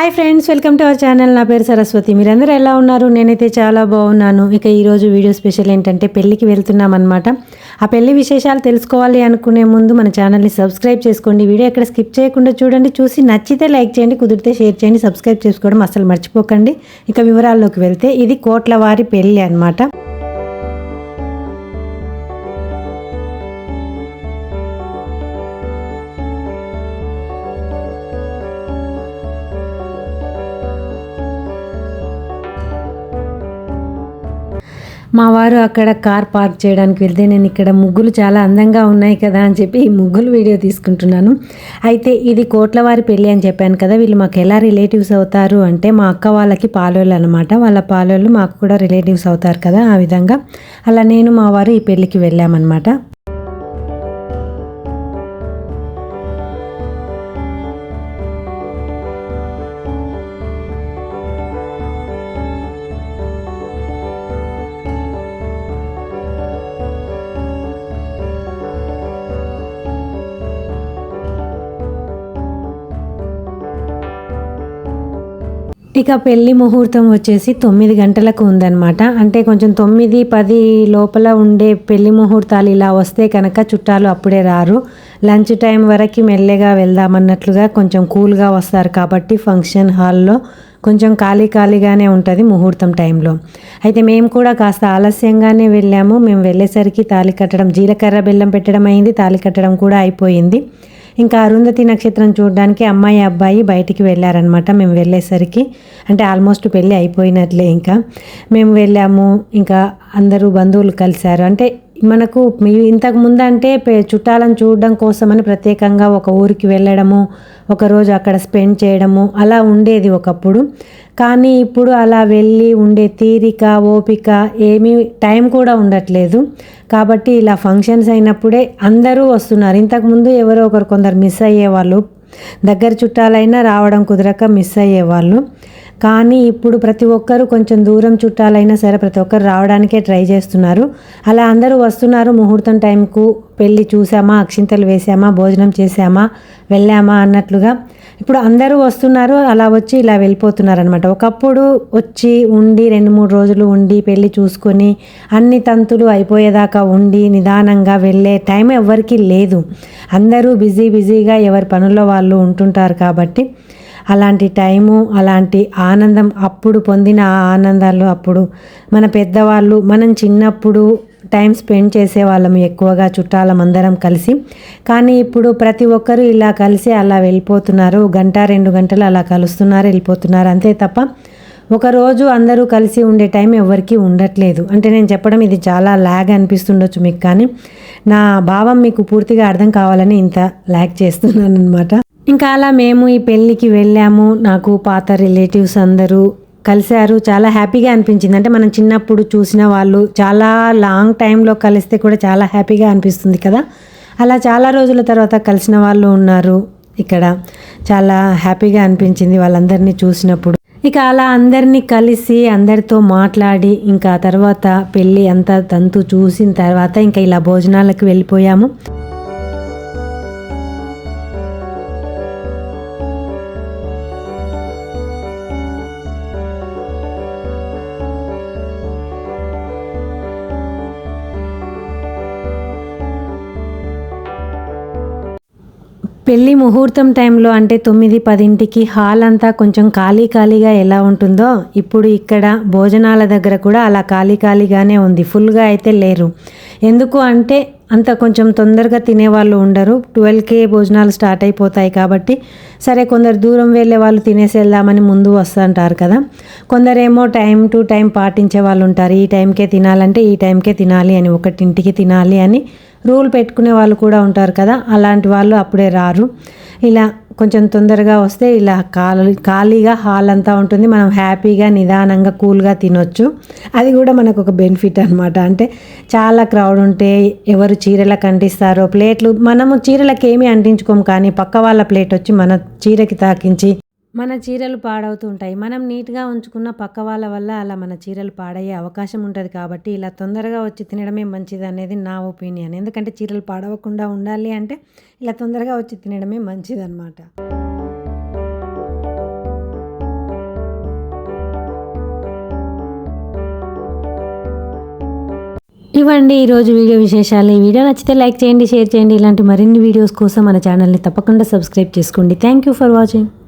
Hi friends welcome to our channel నా పేరు సరస్వతి. మీరందరూ ఎలా ఉన్నారు? నేనైతే చాలా బాగున్నాను. ఇక ఈరోజు వీడియో స్పెషల్ ఏంటంటే పెళ్ళికి వెళ్తున్నాం అనమాట ఆ పెళ్ళి విశేషాలు తెలుసుకోవాలి అనుకునే ముందు మన ఛానల్ని సబ్స్క్రైబ్ చేసుకోండి. వీడియో ఎక్కడ స్కిప్ చేయకుండా చూడండి. చూసి నచ్చితే లైక్ చేయండి. కుదిరితే షేర్ చేయండి. సబ్స్క్రైబ్ చేసుకోవడం అసలు మర్చిపోకండి. ఇక వివరాల్లోకి వెళ్తే ఇది కోట్ల వారి పెళ్ళి అనమాట మా వారు అక్కడ కార్ పార్క్ చేయడానికి వెళ్తే నేను ఇక్కడ ముగ్గులు చాలా అందంగా ఉన్నాయి కదా అని చెప్పి ఈ ముగ్గులు వీడియో తీసుకుంటున్నాను. అయితే ఇది కోట్లవారి పెళ్ళి అని చెప్పాను కదా వీళ్ళు మాకు ఎలా రిలేటివ్స్ అవుతారు అంటే మా అక్క వాళ్ళకి పాలోళ్ళు అనమాట వాళ్ళ పాలోళ్ళు మాకు కూడా రిలేటివ్స్ అవుతారు కదా ఆ విధంగా. అలా నేను మా వారు ఈ పెళ్ళికి వెళ్ళామన్నమాట. ఇక పెళ్ళి ముహూర్తం వచ్చేసి తొమ్మిది గంటలకు ఉందన్నమాట. అంటే కొంచెం తొమ్మిది పది లోపల ఉండే పెళ్ళి ముహూర్తాలు ఇలా వస్తే కనుక చుట్టాలు అప్పుడే రారు. లంచ్ టైం వరకు మెల్లగా వెళ్దామన్నట్లుగా కొంచెం కూల్గా వస్తారు కాబట్టి ఫంక్షన్ హాల్లో కొంచెం ఖాళీ ఖాళీగానే ఉంటుంది ముహూర్తం టైంలో. అయితే మేము కూడా కాస్త ఆలస్యంగానే వెళ్ళాము. మేము వెళ్ళేసరికి తాళి కట్టడం జీలకర్ర బెల్లం పెట్టడం అయింది. తాళి కట్టడం కూడా అయిపోయింది. ఇంకా అరుంధతి నక్షత్రం చూడడానికి అమ్మాయి అబ్బాయి బయటికి వెళ్ళారనమాట మేము వెళ్ళేసరికి అంటే ఆల్మోస్ట్ పెళ్ళి అయిపోయినట్లే ఇంకా. మేము వెళ్ళాము ఇంకా అందరూ బంధువులు కలిశారు. అంటే మనకు మీ ఇంతకు ముందు అంటే చుట్టాలను చూడడం కోసమని ప్రత్యేకంగా ఒక ఊరికి వెళ్ళడము ఒకరోజు అక్కడ స్పెండ్ చేయడము అలా ఉండేది ఒకప్పుడు. కానీ ఇప్పుడు అలా వెళ్ళి ఉండే తీరిక ఓపిక ఏమీ టైం కూడా ఉండట్లేదు. కాబట్టి ఇలా ఫంక్షన్స్ అయినప్పుడే అందరూ వస్తున్నారు. ఇంతకుముందు ఎవరో ఒకరు కొందరు మిస్ అయ్యేవాళ్ళు దగ్గర చుట్టాలైనా రావడం కుదరక మిస్ అయ్యేవాళ్ళు. కానీ ఇప్పుడు ప్రతి ఒక్కరు కొంచెం దూరం చుట్టాలైనా సరే ప్రతి ఒక్కరు రావడానికే ట్రై చేస్తున్నారు. అలా అందరూ వస్తున్నారు. ముహూర్తం టైంకు పెళ్ళి చూసామా అక్షింతలు వేసామా భోజనం చేసామా వెళ్ళామా? అన్నట్లుగా. ఇప్పుడు అందరూ వస్తున్నారు. అలా వచ్చి ఇలా వెళ్ళిపోతున్నారు అనమాట ఒకప్పుడు వచ్చి ఉండి రెండు మూడు రోజులు ఉండి పెళ్ళి చూసుకొని అన్ని తంతులు అయిపోయేదాకా ఉండి నిదానంగా వెళ్ళే టైం ఎవ్వరికీ లేదు. అందరూ బిజీ బిజీగా ఎవరి పనుల్లో వాళ్ళు ఉంటుంటారు కాబట్టి అలాంటి టైము అలాంటి ఆనందం అప్పుడు పొందిన ఆ ఆనందాలు అప్పుడు. మన పెద్దవాళ్ళు మనం చిన్నప్పుడు టైం స్పెండ్ చేసేవాళ్ళం ఎక్కువగా చుట్టాలం అందరం కలిసి. కానీ ఇప్పుడు ప్రతి ఒక్కరూ ఇలా కలిసి అలా వెళ్ళిపోతున్నారు. గంట రెండు గంటలు అలా కలుస్తున్నారు వెళ్ళిపోతున్నారు. అంతే తప్ప ఒకరోజు అందరూ కలిసి ఉండే టైం ఎవరికీ ఉండట్లేదు. అంటే నేను చెప్పడం ఇది చాలా ల్యాగ్ అనిపిస్తుండొచ్చు మీకు కానీ నా భావం మీకు పూర్తిగా అర్థం కావాలని ఇంత ల్యాగ్ చేస్తున్నాను అనమాట ఇంకా అలా మేము ఈ పెళ్ళికి వెళ్ళాము. నాకు పాత రిలేటివ్స్ అందరూ కలిశారు. చాలా హ్యాపీగా అనిపించింది. అంటే మనం చిన్నప్పుడు చూసిన వాళ్ళు చాలా లాంగ్ టైంలో కలిస్తే కూడా చాలా హ్యాపీగా అనిపిస్తుంది కదా. అలా చాలా రోజుల తర్వాత కలిసిన వాళ్ళు ఉన్నారు ఇక్కడ. చాలా హ్యాపీగా అనిపించింది వాళ్ళందరినీ చూసినప్పుడు. ఇక అలా అందరినీ కలిసి అందరితో మాట్లాడి ఇంకా తర్వాత పెళ్ళి అంతా తంతు చూసిన తర్వాత ఇంకా ఇలా భోజనాలకు వెళ్ళిపోయాము. పెళ్ళి ముహూర్తం టైంలో అంటే తొమ్మిది పదింటికి హాల్ అంతా కొంచెం ఖాళీ ఖాళీగా ఎలా ఉంటుందో ఇప్పుడు ఇక్కడ భోజనాల దగ్గర కూడా అలా ఖాళీ ఖాళీగానే ఉంది. ఫుల్గా అయితే లేరు. ఎందుకు అంటే అంత కొంచెం తొందరగా తినేవాళ్ళు ఉండరు. ట్వెల్వ్కే భోజనాలు స్టార్ట్ అయిపోతాయి కాబట్టి సరే కొందరు దూరం వెళ్ళే వాళ్ళు తినేసి వెళ్దామని ముందు వస్తుంటారు కదా. కొందరేమో టైం టు టైం పాటించే వాళ్ళు ఉంటారు. ఈ టైంకే తినాలంటే ఈ టైంకే తినాలి అని ఒకటింటికి తినాలి అని రూల్ పెట్టుకునే వాళ్ళు కూడా ఉంటారు కదా అలాంటి వాళ్ళు అప్పుడే రారు. ఇలా కొంచెం తొందరగా వస్తే ఇలా ఖాళీ ఖాళీగా హాల్ అంతా ఉంటుంది. మనం హ్యాపీగా నిదానంగా కూల్గా తినొచ్చు. అది కూడా మనకు ఒక బెనిఫిట్ అనమాట అంటే చాలా క్రౌడ్ ఉంటే ఎవరు చీరలకు అంటిస్తారో ప్లేట్లు మనము చీరలకు ఏమీ అంటించుకోము కానీ పక్క వాళ్ళ ప్లేట్ వచ్చి మన చీరకి తాకించి మన చీరలు పాడవుతుంటాయి మనం నీట్గా ఉంచుకున్న పక్క వాళ్ళ వల్ల అలా మన చీరలు పాడయ్యే అవకాశం ఉంటుంది కాబట్టి ఇలా తొందరగా వచ్చి తినడమే మంచిది అనేది నా ఒపీనియన్. ఎందుకంటే చీరలు పాడవకుండా ఉండాలి అంటే ఇలా తొందరగా వచ్చి తినడమే మంచిదన్నమాట. ఇవ్వండి ఈరోజు వీడియో విశేషాలు. ఈ వీడియో నచ్చితే లైక్ చేయండి షేర్ చేయండి. ఇలాంటి మరిన్ని వీడియోస్ కోసం మన ఛానల్ని తప్పకుండా సబ్స్క్రైబ్ చేసుకోండి. Thank you for watching